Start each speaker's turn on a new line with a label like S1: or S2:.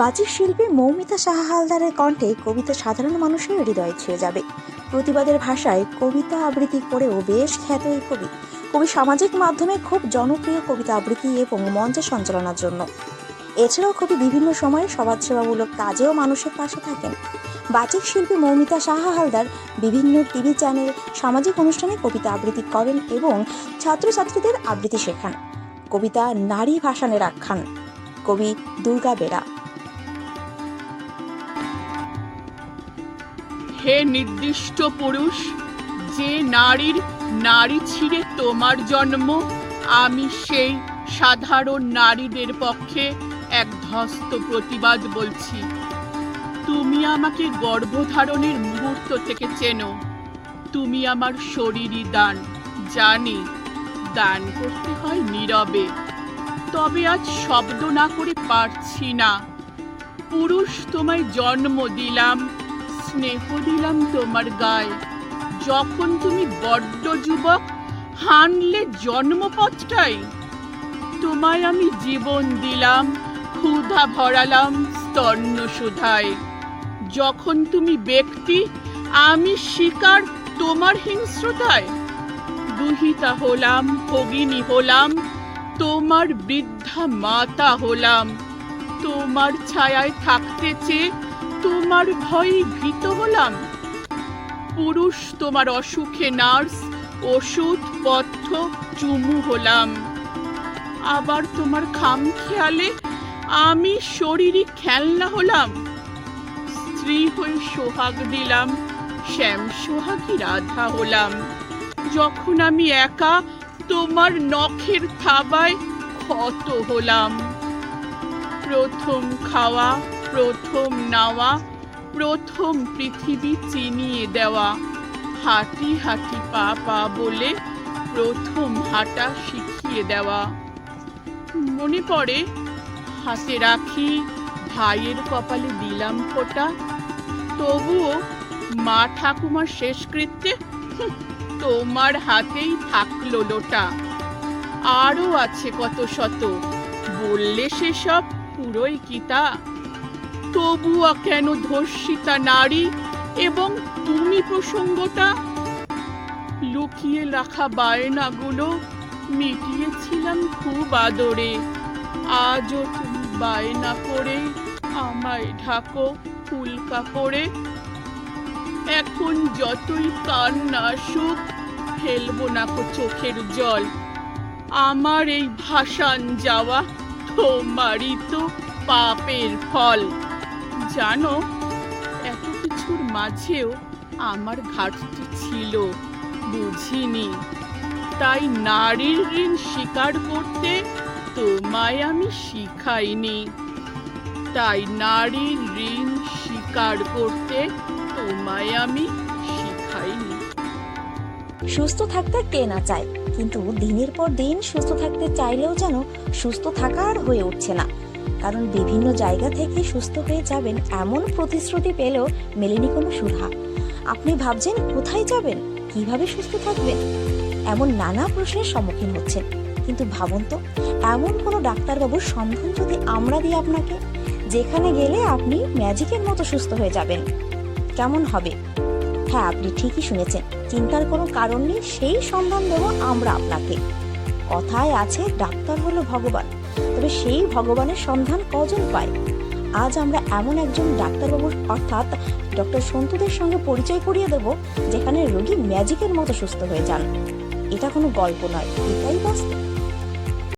S1: বাচিক শিল্পী মৌমিতা সাহা হালদারের কণ্ঠে কবিতা সাধারণ মানুষের হৃদয়ে ছুঁয়ে যাবে। প্রতিবাদের ভাষায় কবিতা আবৃত্তি করেও বেশ খ্যাত এই কবি। কবি সামাজিক মাধ্যমে খুব জনপ্রিয় কবিতা আবৃত্তি এবং মঞ্চে সঞ্চালনার জন্য। এছাড়াও কবি বিভিন্ন সময়ে সমাজসেবামূলক কাজেও মানুষের পাশে থাকেন। বাচিক শিল্পী মৌমিতা সাহা হালদার বিভিন্ন টিভি চ্যানেল, সামাজিক অনুষ্ঠানে কবিতা আবৃত্তি করেন এবং ছাত্রছাত্রীদের আবৃত্তি শেখান। কবিতা নারী ভাষানের আখ্যান। কবি দুর্গা বেরা।
S2: হে নির্দিষ্ট পুরুষ, যে নারীর নারী ছিঁড়ে তোমার জন্ম, আমি সেই সাধারণ নারীদের পক্ষে এক ধস্ত প্রতিবাদ বলছি। তুমি আমাকে গর্ভধারণের মুহূর্ত থেকে চেনো। তুমি আমার শরীরই দান, জানি, দান করতে হয় নীরবে। তবে আজ শব্দ না করে পারছি না। পুরুষ তোমায় জন্ম দিলাম স্নেহ দিলাম তোমার গায়ে। যখন তুমি বড্ড যুবক, হানলে জন্মপথটাই। তোমায় আমি জীবন দিলাম, ক্ষুধা ভরালাম স্তন্য সুধায়। যখন তুমি ব্যক্তি, আমি শিকার তোমার হিংস্রতায়। দুহিতা হলাম, ভগিনী হলাম, তোমার বৃদ্ধা মাতা হলাম। তোমার ছায়ায় থাকতে চেয়ে তোমার ভয়ে ভীত হলাম। পুরুষ তোমার অসুখে নার্স, ওষুধ পথ্য চুমু হলাম। আবার তোমার খাম খেয়ালে আমি শরীরই খেলনা হলাম। স্ত্রী হয়ে সোহাগ দিলাম, শ্যাম সোহাগী রাধা হলাম। যখন আমি একা, তোমার নখের থাবায় ক্ষত হলাম। প্রথম খাওয়া প্রথম নাওয়া, প্রথম পৃথিবী চিনিয়ে দেওয়া। হাঁটি হাঁটি পা পা বলে প্রথম হাঁটা শিখিয়ে দেওয়া। মনে পড়ে, হাতে রাখি, ভাইয়ের কপালে দিলাম ফোটা। তবুও মা ঠাকুমার শেষকৃত্যে তোমার হাতেই থাকল লোটা। আরও আছে কত শত, বললে সেসব পুরোই কিতা তবুয়া কেন ধর্ষিতা নারী এবং তুমি প্রসঙ্গটা? লুকিয়ে রাখা বায়নাগুলো মিটিয়েছিলাম খুব আদরে। আজও তুমি বায়না করে আমায় ঢাকো ফুলকা কাপড়ে। এখন যতই কান্না আসুক, ফেলব না কো চোখের জল। আমার এই ভাসান যাওয়া তোমারই তো পাপের ফল। জানো, এত কিছুর মাঝেও আমার ঘাটতি ছিল, বুঝিনি। তাই নারীর ঋণ স্বীকার করতে তোমায় আমি শিখাইনি। তাই নারীর ঋণ স্বীকার করতে তোমায় আমি শিখাইনি।
S1: সুস্থ থাকতে কে না চায়, কিন্তু দিনের পর দিন সুস্থ থাকতে চাইলেও যেন সুস্থ থাকা আর হয়ে উঠছে না। কারণ বিভিন্ন জায়গা থেকে সুস্থ হয়ে যাবেন এমন প্রতিশ্রুতি পেলেও মেলেনি কোনো সুধা। আপনি ভাবছেন কোথায় যাবেন? কীভাবে সুস্থ থাকবেন? এমন নানা প্রশ্নের সম্মুখীন হচ্ছেন। কিন্তু ভাবুন তো, এমন কোনো ডাক্তারবাবুর সন্ধান যদি আমরা দিই আপনাকে, যেখানে গেলে আপনি ম্যাজিকের মতো সুস্থ হয়ে যাবেন। কেমন হবে? হ্যাঁ আপনি ঠিকই শুনেছেন। চিন্তার কোনো কারণ নেই, সেই সন্ধান দেব আমরা আপনাকে। কথায় আছে, ডাক্তার হলো ভগবান। তবে সেই ভগবানের সন্ধান কজন পায়? আজ আমরা এমন একজন ডাক্তারবাবুর, অর্থাৎ ডক্টর সন্তুদের সঙ্গে পরিচয় করিয়ে দেব, যেখানে রোগী ম্যাজিকের মতো সুস্থ হয়ে যান। এটা কোনো গল্প নয়, এটাই বাস্তব।